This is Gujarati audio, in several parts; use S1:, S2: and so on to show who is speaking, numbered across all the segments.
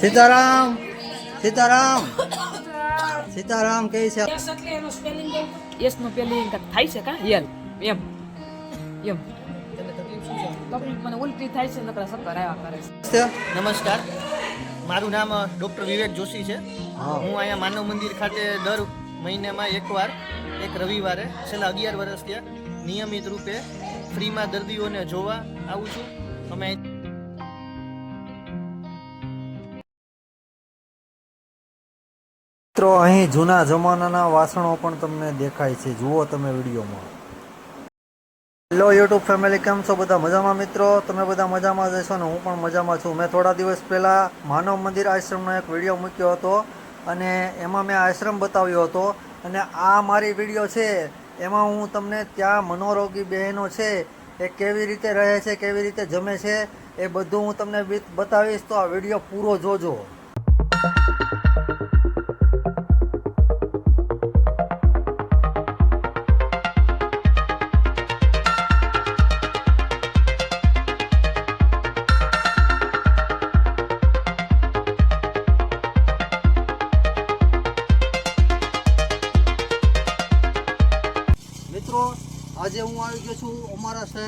S1: સીતારામ સીતારામ સીતારામ કે છે.
S2: યસ એટલે એનો સ્પેલિંગ યસ નો સ્પેલિંગ થાય છે કા? યલ એમ. એમ. તકલીફ મને ઉલટી થાય છે નકરા સક્કર આવ્યા કરે
S3: નમસ્કાર. મારું નામ ડૉક્ટર વિવેક જોશી છે.
S1: હું.
S3: અહીંયા માનવ મંદિર ખાતે દર મહિનામાં એકવાર એક રવિવારે છેલ્લા અગિયાર વર્ષ ત્યાં નિયમિત રૂપે ફ્રીમાં દર્દીઓને જોવા આવું છું. અમે
S1: મિત્રો, અહીં જૂના જમાનાના વાસણો પણ તમને દેખાય છે. જુઓ તમે વિડીયોમાં. હેલો યુટ્યુબ ફેમિલી કેમ છો બધા? મજામાં મિત્રો? તમે બધા મજામાં જશો ને હું પણ મજામાં છું. મેં થોડા દિવસ પહેલાં માનવ મંદિર આશ્રમનો એક વીડિયો મૂક્યો હતો અને એમાં મેં આશ્રમ બતાવ્યો હતો અને આ મારી વીડિયો છે. એમાં હું તમને ત્યાં મનોરોગી બહેનો છે, એ કેવી રીતે રહે છે, કેવી રીતે જમે છે, એ બધું હું તમને બતાવીશ. તો આ વીડિયો પૂરો જોજો.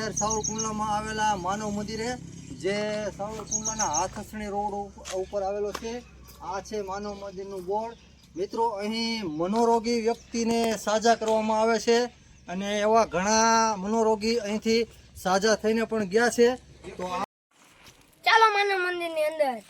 S1: શહેર સાવરકુંડલામાં આવેલા માનવ મંદિરે જે સાવરકુંડલાના હાથસણી રોડ ઉપ- ઉપર આવેલો છે, આ છે માનવ મંદિરનું બોર્ડ. મિત્રો, અહીં મનોરોગી વ્યક્તિને સાજા કરવામાં આવે છે અને એવા ઘણા મનોરોગી અહીંથી સાજા થઈને પણ ગયા છે. તો
S4: ચાલો માનવ મંદિરની અંદર.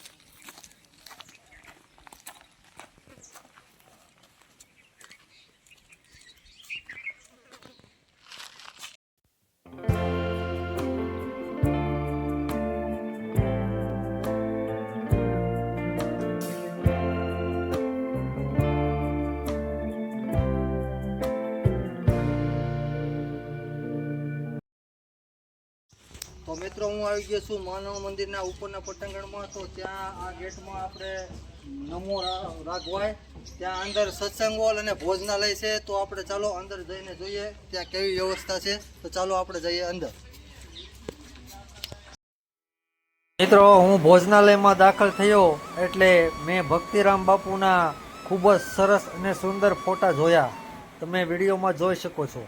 S1: મિત્રો હું આવી ગયો છું માનવ મંદિરના ઉપરના પટાંગણમાં. તો ત્યાં આ ગેટમાં આપણે નમો રાઘવાય ત્યાં અંદર સત્સંગ હોલ અને ભોજનાલય છે. તો આપણે ચાલો અંદર જઈને જોઈએ ત્યાં કેવી વ્યવસ્થા છે. તો ચાલો આપણે જઈએ અંદર. મિત્રો, હું ભોજનાલયમાં દાખલ થયો એટલે મેં ભક્તિરામ બાપુના ખૂબ જ સરસ અને સુંદર ફોટા જોયા. તમે વિડીયોમાં જોઈ શકો છો.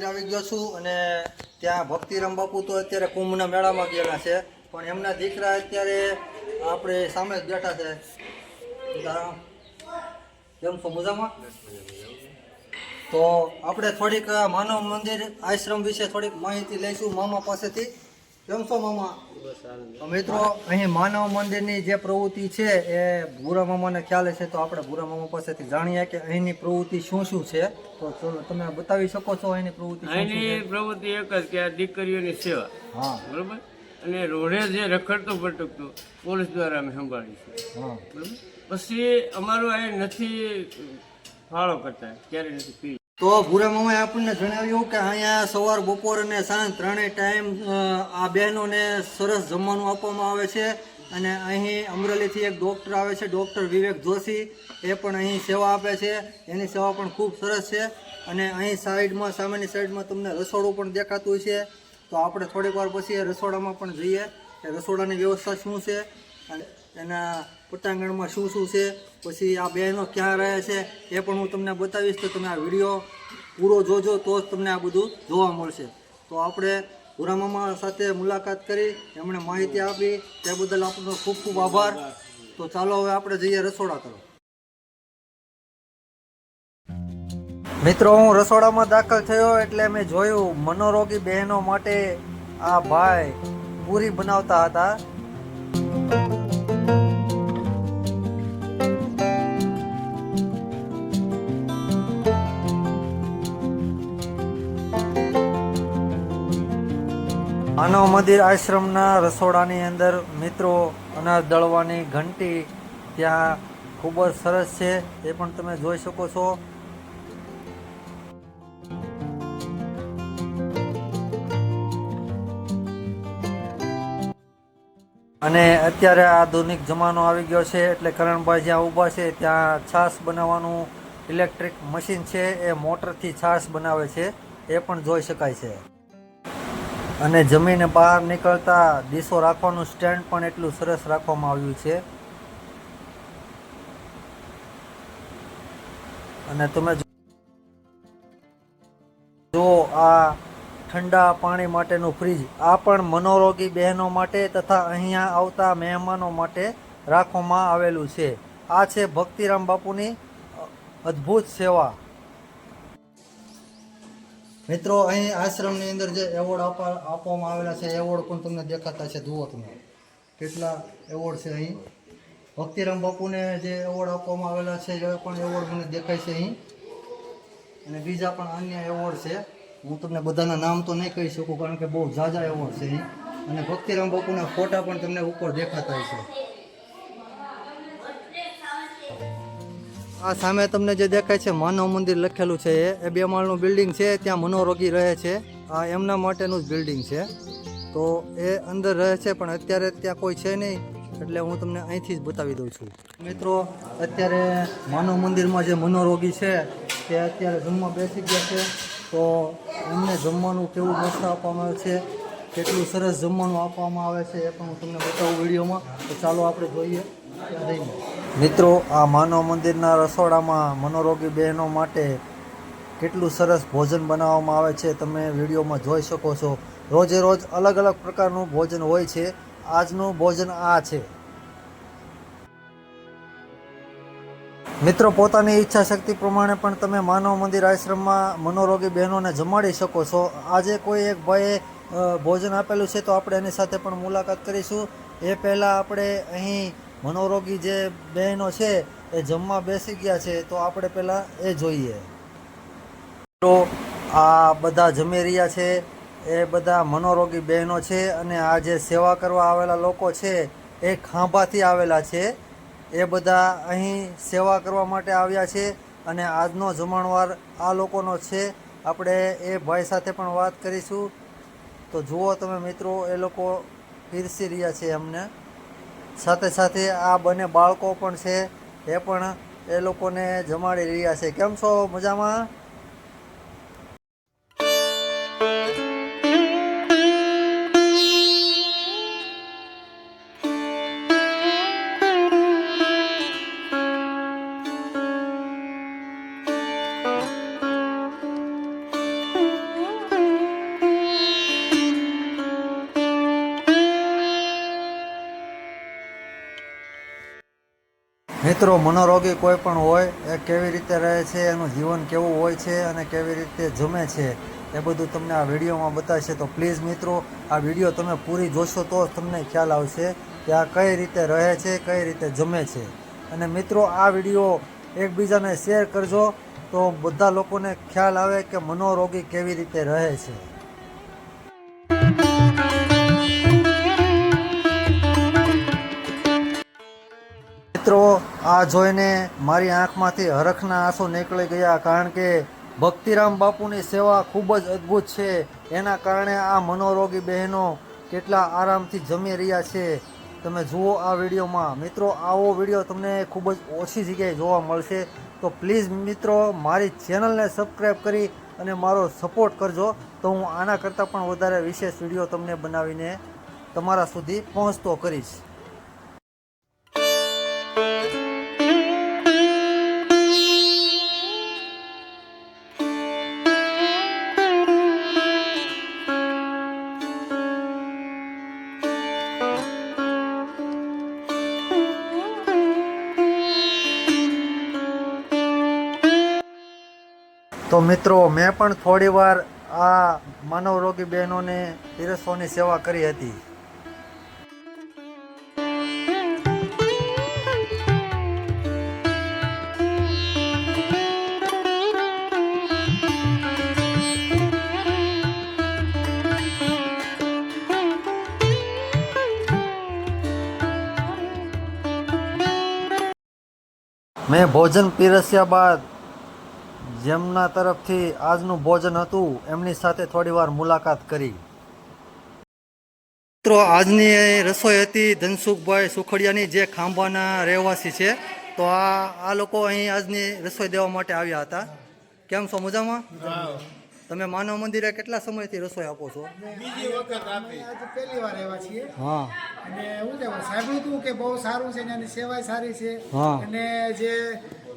S1: મંદિર આવી ગયો છું અને ત્યાં ભક્તિરામ બાપુ તો અત્યારે કુંભના મેળામાં ગયેલા છે. પણ એમના દીકરા અત્યારે આપણે સામે જ બેઠા છે. કેમ છો? મજામાં? તો આપણે થોડીક માનવ મંદિર આશ્રમ વિશે થોડીક માહિતી લઈશું મામા પાસેથી. કેમ છો મામા મિત્રો અહીં માનવ મંદિરની જે પ્રવૃત્તિ છે એ ભૂરા મામાને ખ્યાલ છે તો આપણે ભૂરા મામા પાસેથી જાણીએ કે અહીંની પ્રવૃત્તિ શું શું છે. તો તમે બતાવી શકો છો અહીંની પ્રવૃત્તિ
S5: અહીંની પ્રવૃત્તિ એક જ કે આ દીકરીઓની સેવા.
S1: હા.
S5: બરોબર? અને રોડે જે રખડતો ભટકતો પોલીસ દ્વારા અમે સંભાળી છે.
S1: હા.
S5: બરોબર? પછી અમારું અહીં નથી ફાળો કરતા ક્યારે નથી પી
S1: તો ભૂરા મામાએ આપણને જણાવ્યું કે અહીંયા સવાર, બપોર અને સાંજ ત્રણેય ટાઈમ આ બહેનોને સરસ જમવાનું આપવામાં આવે છે. અને અહીં અમરેલીથી એક ડૉક્ટર આવે છે, ડૉક્ટર વિવેક જોશી. એ પણ અહીં સેવા આપે છે. એની સેવા પણ ખૂબ સરસ છે. અને અહીં સાઈડમાં, સામેની સાઈડમાં તમને રસોડું પણ દેખાતું છે તો આપણે થોડીક વાર પછી રસોડામાં પણ જઈએ કે રસોડાની વ્યવસ્થા શું છે. અને એના પટાંગણમાં શું શું છે, પછી આ બહેનો ક્યાં રહે છે, એ પણ હું તમને બતાવીશ, તો તમે આ વીડિયો પૂરો જોજો, તો જ તમને આ બધું જોવા મળશે. તો આપણે ભૂરા સાથે મુલાકાત કરી, એમણે માહિતી આપી, તે બદલ આપનો ખૂબ ખૂબ આભાર. તો ચાલો હવે આપણે જઈએ રસોડા તરફ. મિત્રો, હું રસોડામાં દાખલ થયો એટલે મેં જોયું, મનોરોગી બહેનો માટે આ ભાઈ પૂરી બનાવતા હતા. માનવ મંદિર આશ્રમના રસોડાની અંદર મિત્રો અનાજ દળવાની ઘંટી ત્યાં ખૂબ જ સરસ છે, એ પણ તમે જોઈ શકો છો. અને અત્યારે આધુનિક જમાનો આવી ગયો છે, એટલે કરણભાઈ જ્યાં ઊભા છે, ત્યાં છાશ બનાવવાનું ઇલેક્ટ્રિક મશીન છે, એ મોટરથી છાશ બનાવે છે, એ પણ જોઈ શકાય છે. અને જમીને બહાર નીકળતા ડીશો રાખવાનું સ્ટેન્ડ પણ એટલું સરસ રાખવામાં આવ્યું છે. અને તમે જો આ ઠંડા પાણી માટેનું ફ્રીજ, આ પણ મનોરોગી બહેનો માટે તથા અહીંયા આવતા મહેમાનો માટે રાખવામાં આવેલું છે. આ છે ભક્તિરામ બાપુની અદ્ભુત સેવા. મિત્રો, અહીં આશ્રમની અંદર જે એવોર્ડ આપવા આપવામાં આવેલા છે એવોર્ડ પણ તમને દેખાતા છે, જુઓ તમે. કેટલા એવોર્ડ છે અહીં. ભક્તિરામ બાપુને જે એવોર્ડ આપવામાં આવેલા છે, એ પણ એવોર્ડ મને દેખાય છે અહીં. અને બીજા પણ અન્ય એવોર્ડ છે. હું તમને બધાના નામ તો નહીં કહી શકું, કારણ કે બહુ ઝાઝા એવોર્ડ છે અહીં. અને ભક્તિરામ બાપુના ફોટા પણ તમને ઉપર દેખાતા છે આ સામે તમને જે દેખાય છે માનવ મંદિર લખેલું છે. એ બે માળનું બિલ્ડિંગ છે. ત્યાં મનોરોગી રહે છે. આ એમના માટેનું જ બિલ્ડિંગ છે. તો એ અંદર રહે છે, પણ અત્યારે ત્યાં કોઈ છે નહીં. એટલે હું તમને અહીંથી જ બતાવી દઉં છું. મિત્રો, અત્યારે માનવ મંદિરમાં જે મનોરોગી છે, તે અત્યારે જમવા બેસી ગયા છે. તો એમને જમવાનું કેવું મસ્ત આપવામાં આવે છે. કેટલું સરસ જમવાનું આપવામાં આવે છે એ પણ હું તમને બતાવું વિડીયોમાં. તો ચાલો આપણે જોઈએ. ત્યાં જઈને. મિત્રો, આ માનવ મંદિરના રસોડામાં મનોરોગી બહેનો માટે કેટલું સરસ ભોજન બનાવવામાં આવે છે તમે વિડીયોમાં જોઈ શકો છો. રોજે રોજ અલગ અલગ પ્રકારનું ભોજન હોય છે. આજનું ભોજન આ છે. મિત્રો, પોતાની ઈચ્છા શક્તિ પ્રમાણે પણ તમે માનવ મંદિર આશ્રમમાં મનોરોગી બહેનોને જમાડી શકો છો. આજે કોઈ એક ભાઈએ ભોજન આપેલું છે તો આપણે એની સાથે પણ મુલાકાત કરીશું. એ પહેલાં આપણે અહીં મનોરોગી જે બહેનો છે એ જમવા બેસી ગયા છે, તો આપણે પહેલાં એ જોઈએ. તો આ બધા જમી રહ્યા છે, એ બધા મનોરોગી બહેનો છે અને આ જે સેવા કરવા આવેલા લોકો છે, એ ખાંભાથી આવેલા છે. એ બધા અહીં સેવા કરવા માટે આવ્યા છે અને આજનો જમણવાર આ લોકોનો છે. આપણે એ ભાઈ સાથે પણ વાત કરીશું. તો જુઓ તમે મિત્રો, એ લોકો પીરસી રહ્યા છે એમને સાથે સાથે આ બંને બાળકો પણ છે. એ પણ એ લોકોને જમાડી રહ્યા છે. કેમ છો? મજામાં? મિત્રો, મનોરોગી કોઈ પણ હોય, એ કેવી રીતે રહે છે, એનું જીવન કેવું હોય છે અને કેવી રીતે જમે છે, એ બધું તમને આ વિડીયોમાં બતાવશે. તો પ્લીઝ મિત્રો, આ વીડિયો તમે પૂરી જોશો તો તમને ખ્યાલ આવશે કે આ કઈ રીતે રહે છે, કઈ રીતે જમે છે. અને મિત્રો, આ વીડિયો એકબીજાને શેર કરજો તો બધા લોકોને ખ્યાલ આવે કે મનોરોગી કેવી રીતે રહે છે. મિત્રો, આ જોઈને મારી આંખમાંથી હરખના આંસુ નીકળી ગયા કારણ કે ભક્તિરામ બાપુની સેવા ખૂબ જ અદ્ભુત છે. એના કારણે આ મનોરોગી બહેનો કેટલા આરામથી જમી રહ્યા છે. તમે જુઓ આ વિડીયોમાં. મિત્રો, આવો વીડિયો તમને ખૂબ જ ઓછી જગ્યાએ જોવા મળશે. તો પ્લીઝ મિત્રો, મારી ચેનલને સબસ્ક્રાઈબ કરી અને મારો સપોર્ટ કરજો. તો હું આના કરતાં પણ વધારે વિશેષ વીડિયો તમને બનાવીને તમારા સુધી પહોંચતો કરીશ. તો મિત્રો, મેં પણ થોડી વાર આ માનવ રોગી બહેનોને પીરસવાની સેવા કરી હતી. મેં ભોજન પીરસ્યા બાદ જેમના તરફથી આજનું ભોજન હતું એમની સાથે થોડી વાર મુલાકાત કરી. મિત્રો આજની રસોઈ હતી ધનસુખભાઈ સુખડિયાની જે ખાંભાના રહેવાસી છે. તો આ આ લોકો અહીં આજની રસોઈ દેવા માટે આવ્યા હતા. કેમ છો? મજામાં? તમે માનવ મંદિરે કેટલા સમયથી રસોઈ આપો છો?
S6: આજે પહેલી વાર આવ્યા છીએ.
S1: હા.
S6: અને હું સાંભળ્યું હતું કે બહુ સારું છે એની સેવાય સારી છે.
S1: હા.
S6: અને જે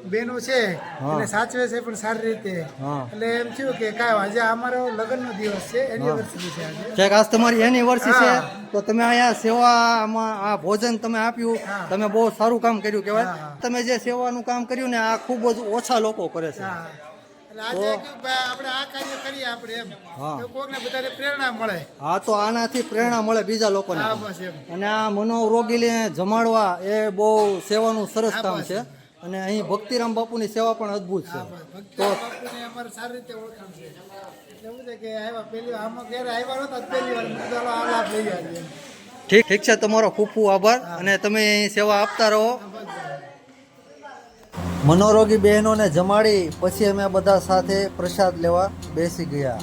S6: બેનો છે. એને સાચવે છે પણ સારી રીતે. એટલે એમ થયું કે કાંઈ આજે અમારો લગ્નનો દિવસ છે એનિવર્સરી છે આજે.
S1: આજ તમારી એનિવર્સરી છે તો તમે અહીંયા સેવામાં આ ભોજન તમે આપ્યું તમે બહુ સારું કામ કર્યું કહેવાય. તમે જે સેવાનું કામ કર્યું ને આ ખૂબ જ ઓછા લોકો કરે છે.
S6: હા.
S1: તો- આનાથી પ્રેરણા મળે બીજા લોકોને. અને આ મનોરોગીને જમાડવા એ બહુ સેવાનું સરસ કામ છે. અને અહીં ભક્તિરામ બાપુની સેવા પણ અદ્ભુત છે. તો
S6: બાપુને અમારે સારી રીતે ઓળખાણ છે. એવું છે કે આવ્યા પહેલી આમાં ક્યારે આવ્યા નહોતા પહેલી વાર ચાલો આ લાભ લઈ આવીએ.
S1: ઠીક ઠીક છે તમારો ખૂબ ખૂબ આભાર અને તમે અહીં સેવા આપતા રહો. મનોરોગી બહેનોને જમાડી પછી અમે બધા સાથે પ્રસાદ લેવા બેસી ગયા.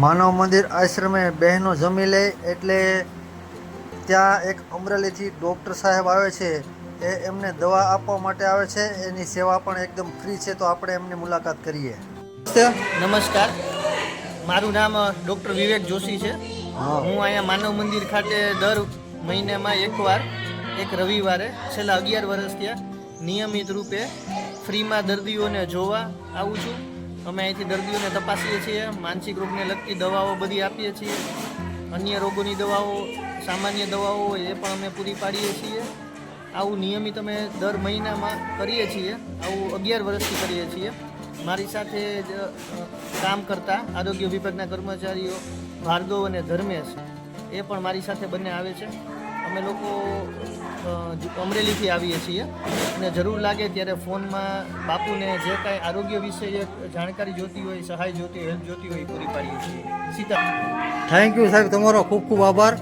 S1: માનવ મંદિર આશ્રમે બહેનો જમી લે એટલે ત્યાં એક અમરેલીથી ડૉક્ટર સાહેબ આવે છે એ એમને દવા આપવા માટે આવે છે એની સેવા પણ એકદમ ફ્રી છે તો આપણે એમની મુલાકાત કરીએ.
S3: નમસ્કાર. મારું નામ ડૉક્ટર વિવેક જોશી છે.
S1: હું.
S3: અહીંયા માનવ મંદિર ખાતે દર મહિનામાં એકવાર એક રવિવારે છેલ્લા અગિયાર વર્ષ ત્યાં નિયમિત રૂપે ફ્રીમાં દર્દીઓને જોવા આવું છું. અમે અહીંથી દર્દીઓને તપાસીએ છીએ, માનસિક રોગને લગતી દવાઓ બધી આપીએ છીએ, અન્ય રોગોની દવાઓ, સામાન્ય દવાઓ હોય એ પણ અમે પૂરી પાડીએ છીએ. આવું નિયમિત અમે દર મહિનામાં કરીએ છીએ, આવું અગિયાર વર્ષથી કરીએ છીએ. મારી સાથે જ કામ કરતા આરોગ્ય વિભાગના કર્મચારીઓ ભાર્ગવ અને ધર્મેશ એ પણ મારી સાથે બંને આવે છે. અમે લોકો અમરેલીથી આવીએ છીએ. અને જરૂર લાગે ત્યારે ફોનમાં બાપુને જે કાંઈ આરોગ્ય વિશે જાણકારી જોતી હોય, સહાય જોતી હેલ્પ જોતી હોય પૂરી પાડીએ છીએ. સીતા.
S1: થેન્ક યુ સાહેબ. તમારો ખૂબ ખૂબ આભાર.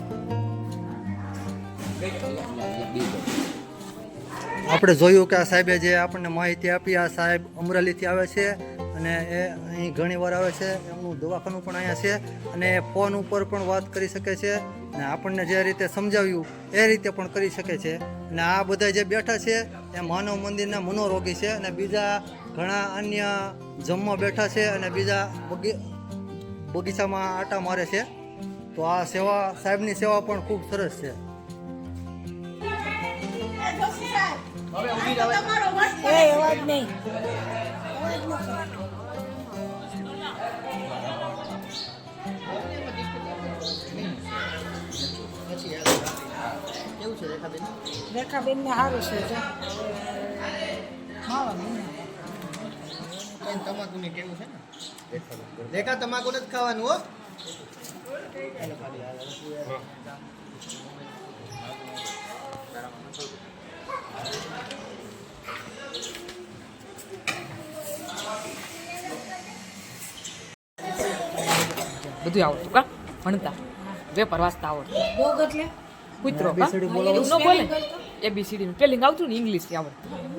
S1: આપણે જોયું કે આ સાહેબે જે આપણને માહિતી આપી, આ સાહેબ અમરેલીથી આવે છે. અને એ અહીં ઘણી વાર આવે છે. એમનું દવાખાનું પણ અહીંયા છે અને એ ફોન ઉપર પણ વાત કરી શકે છે અને આપણને જે રીતે સમજાવ્યું એ રીતે પણ કરી શકે છે. અને આ બધા જે બેઠા છે એ માનવ મંદિરના મનોરોગી છે અને બીજા ઘણા અન્ય જમવા બેઠા છે અને બીજા બગી, બગીચામાં આટા મારે છે. તો આ સેવા, સાહેબની સેવા પણ ખૂબ સરસ છે.
S3: કેવું છે રેખાબેન
S7: રેખાબેન ને સારું છે જો.
S3: કઈ તમાકુને કેવું છે ને? રેખા તમાકુ જ ખાવાનું હો.
S2: બધું આવડતું કા? ભણતા. વેપાર વાંચતા આવડતું.
S7: બહુ એટલે?
S2: કૂતરો. ન બોલે. એબીસીડી સ્પેલિંગ આવતું ને. ઇંગ્લિશ આવડતું.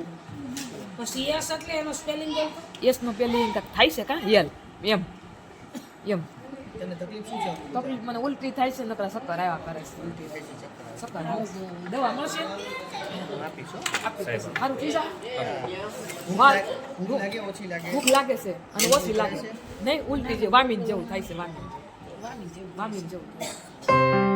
S7: પછી યસ એટલે એનો સ્પેલિંગ બોલતો
S2: એસ નો સ્પેલિંગ કાંઈક થાય છે કા? યલ. એમ. એમ.
S3: તને તકલીફ શું છે?
S2: તકલીફ મને ઉલટી થાય છે નકરા સક્કર આવ્યા કરે છે. ઉલટી થાય છે શક્કર દવા મળશે?
S3: આપીશ.
S2: સારું થઈ
S3: ભૂખ લાગે- ભૂખ લાગે ઓછી લાગે.
S2: ભૂખ લાગે છે અને ઓછી લાગે છે. નહીં ઉલટી જે વામીન જેવું થાય છે વામીન. વામીન જેવું વામીન જેવું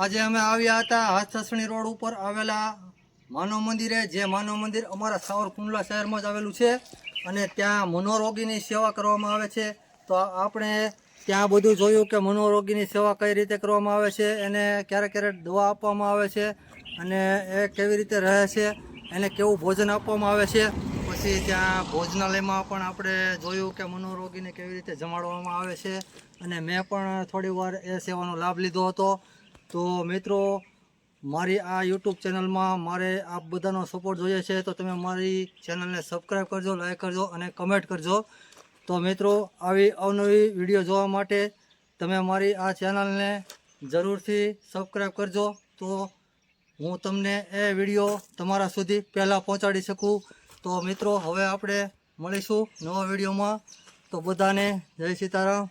S1: આજે અમે આવ્યા હતા હાથસણી રોડ ઉપર આવેલા માનવ મંદિરે, જે માનવ મંદિર અમારા સાવરકુંડલા શહેરમાં જ આવેલું છે અને ત્યાં મનોરોગીની સેવા કરવામાં આવે છે. તો આપણે ત્યાં બધું જોયું કે મનોરોગીની સેવા કઈ રીતે કરવામાં આવે છે એને ક્યારેક ક્યારેક દવા આપવામાં આવે છે અને એ કેવી રીતે રહે છે એને કેવું ભોજન આપવામાં આવે છે. પછી ત્યાં ભોજનાલયમાં પણ આપણે જોયું કે મનોરોગીને કેવી રીતે જમાડવામાં આવે છે અને મેં પણ થોડી વાર એ સેવાનો લાભ લીધો હતો. તો મિત્રો, મારી આ યુટ્યુબ ચેનલમાં મારે આપ બધાનો સપોર્ટ જોઈએ છે, તો તમે મારી ચેનલને સબસ્ક્રાઈબ કરજો લાઈક કરજો અને કમેન્ટ કરજો. તો મિત્રો, આવી અવનવી વીડિયો જોવા માટે તમે મારી આ ચેનલને જરૂરથી સબસ્ક્રાઈબ કરજો. તો હું તમને એ વીડિયો તમારા સુધી પહેલાં પહોંચાડી શકું. તો મિત્રો, હવે આપણે મળીશું નવા વિડીયોમાં તો બધાને જય સીતારામ.